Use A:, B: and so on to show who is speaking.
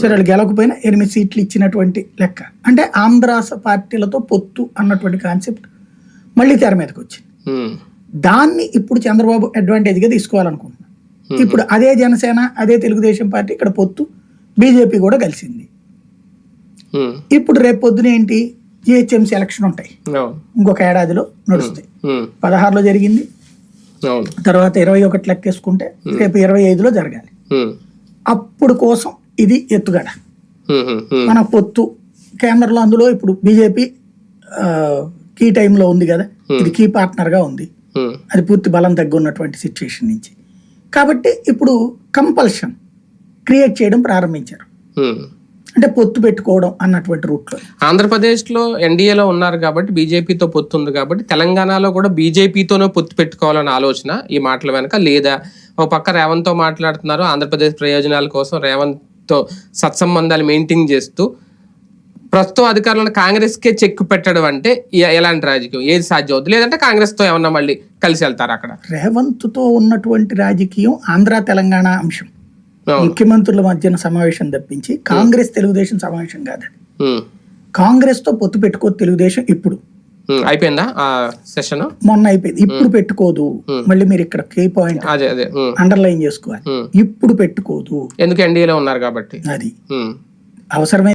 A: సరే వాళ్ళు గెలవకపోయినా ఎనిమిది సీట్లు ఇచ్చినటువంటి లెక్క. అంటే ఆంధ్ర పార్టీలతో పొత్తు అన్నటువంటి కాన్సెప్ట్ మళ్ళీ తెర మీదకి వచ్చింది. దాన్ని ఇప్పుడు చంద్రబాబు అడ్వాంటేజ్గా తీసుకోవాలనుకుంటున్నాను ఇప్పుడు అదే జనసేన అదే తెలుగుదేశం పార్టీ ఇక్కడ పొత్తు బీజేపీ కూడా కలిసింది. ఇప్పుడు రేపు పొద్దున ఏంటి? జిహెచ్ఎంసీ ఎలక్షన్ ఉంటాయి. ఇంకొక ఏడాదిలో నడుస్తాయి. పదహారులో జరిగింది. తర్వాత ఇరవై ఒకటి లెక్కేసుకుంటే రేపు ఇరవై ఐదులో జరగాలి. అప్పుడు కోసం ఇది ఎత్తుగడ. మన పొత్తు కేంద్రంలో అందులో ఇప్పుడు బీజేపీ కీ టైంలో ఉంది కదా. ఇది కీ పార్ట్నర్గా ఉంది. అది పూర్తి బలం తగ్గున్నటువంటి సిచ్యుయేషన్ నుంచి. కాబట్టి ఇప్పుడు కంపల్షన్ క్రియేట్ చేయడం ప్రారంభించారు. అంటే పొత్తు పెట్టుకోవడం అన్నటువంటి రూట్లో.
B: ఆంధ్రప్రదేశ్లో ఎన్డీఏలో ఉన్నారు కాబట్టి బీజేపీతో పొత్తు ఉంది కాబట్టి తెలంగాణలో కూడా బీజేపీతోనే పొత్తు పెట్టుకోవాలన్న ఆలోచన ఈ మాటల వెనక లేదా ఒక పక్క రేవంత్తో మాట్లాడుతున్నారు ఆంధ్రప్రదేశ్ ప్రయోజనాల కోసం రేవంత్తో సత్సంబంధాలు మెయింటైన్ చేస్తూ ప్రస్తుతం అధికారంలో కాంగ్రెస్కే చెక్ పెట్టడం అంటే ఎలాంటి రాజకీయం? ఏది సాధ్యం అవుతుంది లేదంటే కాంగ్రెస్తో ఏమన్నా మళ్ళీ కలిసి వెళ్తారు అక్కడ?
A: రేవంత్తో ఉన్నటువంటి రాజకీయం ఆంధ్ర తెలంగాణ అంశం. ముఖ్యమంత్రుల మధ్యన సమావేశం తప్పించి కాంగ్రెస్ తెలుగుదేశం సమావేశం కాదు అది.
B: ఉమ్,
A: కాంగ్రెస్తో పొత్తు పెట్టుకో తెలుగుదేశం ఇప్పుడు.
B: అయిపోయిందా ఆ సెషన్?
A: మొన్న అయిపోయింది. ఇప్పుడు పెట్టుకోదు. మళ్ళీ మీరు ఇక్కడ కే పాయింట్
B: అదే అదే.
A: అండర్లైన్ చేసుకోవాలి. ఇప్పుడు పెట్టుకోదు.
B: ఎందుకు ఎన్డీఏలో ఉన్నారు కాబట్టి?
A: అది. అవసరమే